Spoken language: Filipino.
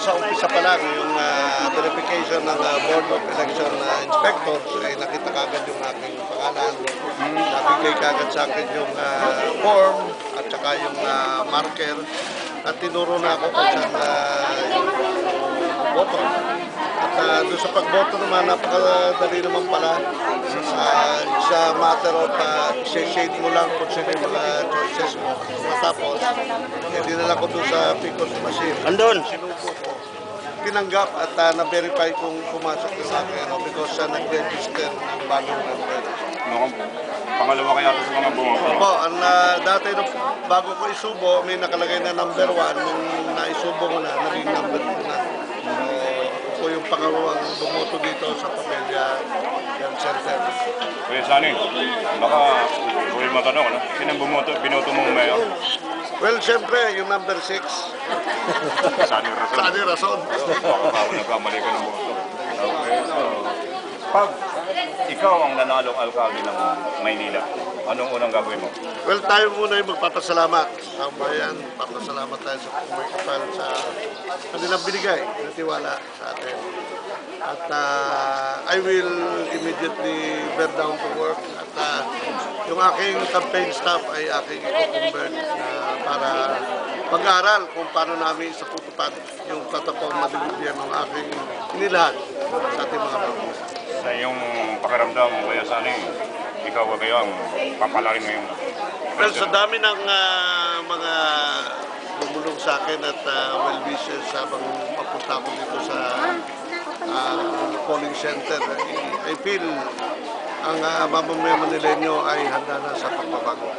sa umpisa pa lang, yung ah, verification ng ah, Board of Election ah, Inspector, ay nakita kagad yung aking pangalan. Nabigay kagad sa akin yung ah, form at saka yung ah, marker. At tinuro na ako kung saan ah, yung ah, doon sa pagboto naman, napakadali naman pala. Uh, sa matter of uh, shade mo lang kung sino yung mga choices mo. Matapos, eh, dinala ko doon sa Picos Machine. Andun. Sinubo ko. Tinanggap at uh, na-verify kung pumasok yung akin ano, because uh, nag-register ng bagong number. Mukhang pangalawa kaya sa mga bumoto. Po, ang uh, dati nung bago ko isubo, may nakalagay na number 1. Nung naisubo ko na, naging number 2 na. Pangalawang bumoto dito sa Pamilya Health Center. Kuya Sani, baka huwag matanong, ano? Sino ang bumoto, binoto mong mayor? Well, siyempre, yung number 6, Sani Rason. Sani Rason. Baka pa nagkamali ka ng boto. Okay, so, pag ikaw ang nanalong alkalde ng Maynila, anong unang gagawin mo? Well, tayo muna yung magpapasalamat sa bayan. Papasalamat tayo sa kumikipal sa kanilang binigay na tiwala sa atin. At ah, I will immediately bear down to work. At ah, yung aking campaign staff ay aking i-convert na para pag-aaral kung paano namin sa tutupad yung tatapong madibigyan ng aking inilahat sa ating mga mamamayan. Sa iyong pakiramdam, Kuya Sani, ikaw ba kayo ang papalarin ngayong Well, sa dami ng ah, mga bumulong sa akin at ah, well wishes habang papunta ako dito sa ah, polling center, I, I feel ang uh, mamamayan Manileño ay handa na sa pagbabago.